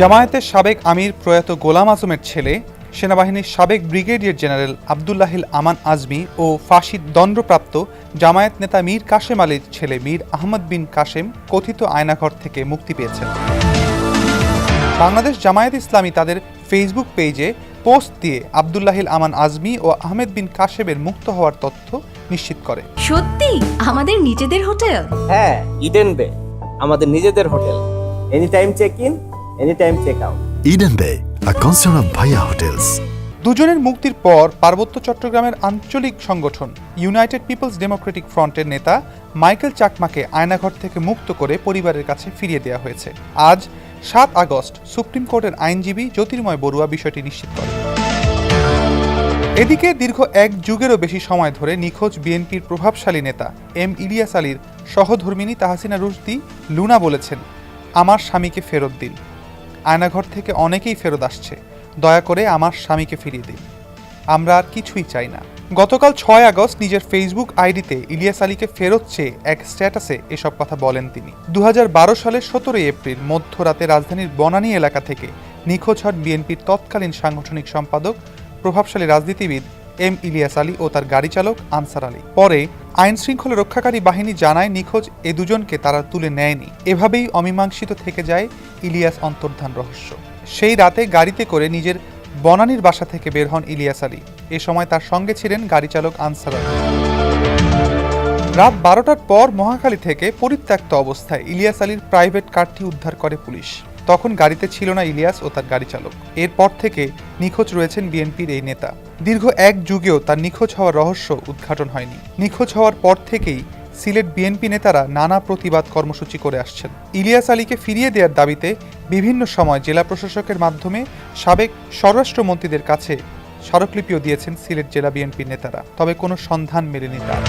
জামায়াতের সাবেক আমির প্রয়াত গোলাম আজমের ছেলে সেনাবাহিনীর সাবেক ব্রিগেডিয়ার জেনারেল আবদুল্লাহিল আমান আজমি ও ফাঁসির দণ্ডপ্রাপ্ত জামায়াত নেতা মীর কাশেম আলীর ছেলে মীর আহমদ বিন কাশেম কথিত আয়নাঘর থেকে মুক্তি পেয়েছেন। বাংলাদেশ জামায়াত ইসলামী তাদের ফেসবুক পেজে পোস্ট দিয়ে আবদুল্লাহিল আমান আজমি ও আহমেদ বিন কাশেমের মুক্ত হওয়ার তথ্য নিশ্চিত করে। সত্যি? আমাদের নিজেদের হোটেল? হ্যাঁ ইডেন বে আমাদের নিজেদের hotel. Any time check in any time check out Eden Bay, a concern of Bhaya Hotels. দুজনের মুক্তির পর পার্বত্য চট্টগ্রামের আঞ্চলিক সংগঠন ইউনাইটেড পিপলস ডেমোক্রেটিক ফ্রন্টের নেতা মাইকেল চাকমাকে আয়নাঘর থেকে মুক্ত করে পরিবারের কাছে ফিরিয়ে দেওয়া হয়েছে। আজ সাত আগস্ট সুপ্রিম কোর্টের আইনজীবী জ্যোতির্ময় বড়ুয়া বিষয়টি নিশ্চিত করেন। এদিকে দীর্ঘ এক যুগেরও বেশি সময় ধরে নিখোঁজ বিএনপির প্রভাবশালী নেতা এম ইলিয়াস আলীর সহধর্মিনী তাহসিনা রুশদি লুনা বলেছেন আমার স্বামীকে ফেরত দিন। আয়নাঘর থেকে অনেকেই ফেরত আসছে। দয়া করে আমার স্বামীকে ফিরিয়ে দিন। আমরা আর কিছুই চাই না। গতকাল ছয় আগস্ট নিজের ফেসবুক আইডিতে ইলিয়াস আলীকে ফেরত চেয়ে এক স্ট্যাটাসে এসব কথা বলেন তিনি। দু হাজার বারো সালের সতেরোই এপ্রিল মধ্যরাতে রাজধানীর বনানী এলাকা থেকে নিখোঁজ হন বিএনপির তৎকালীন সাংগঠনিক সম্পাদক, প্রভাবশালী রাজনীতিবিদ এম ইলিয়াস আলী ও তার গাড়ি চালক আনসার আলী। পরে আইন শৃঙ্খলা রক্ষাকারী বাহিনী জানায় নিখোঁজ এ দুজনকে তারা তুলে নেয়নি। এভাবেই অমীমাংসিত থেকে যায় ইলিয়াস অন্তর্ধান রহস্য। সেই রাতে গাড়িতে করে নিজের বনানীর বাসা থেকে বের হন ইলিয়াস আলী। এ সময় তার সঙ্গে ছিলেন গাড়ি চালক আনসার রাত বারোটার পর মহাখালী থেকে পরিত্যক্ত অবস্থায় ইলিয়াস আলীর প্রাইভেট কারটি উদ্ধার করে পুলিশ। তখন গাড়িতে ছিল না ইলিয়াস ও তার গাড়ি চালক। এরপর থেকে নিখোঁজ রয়েছেন বিএনপির এই নেতা। দীর্ঘ এক যুগেও তার নিখোঁজ হওয়ার রহস্য উদ্ঘাটন হয়নি। নিখোঁজ হওয়ার পর থেকেই সিলেট বিএনপি নেতারা নানা প্রতিবাদ কর্মসূচি করে আসছেন। ইলিয়াস আলীকে ফিরিয়ে দেওয়ার দাবিতে বিভিন্ন সময় জেলা প্রশাসকের মাধ্যমে সাবেক স্বরাষ্ট্রমন্ত্রীদের কাছে স্মারকলিপিও দিয়েছেন সিলেট জেলা বিএনপির নেতারা। তবে কোনো সন্ধান মেলেনি তার।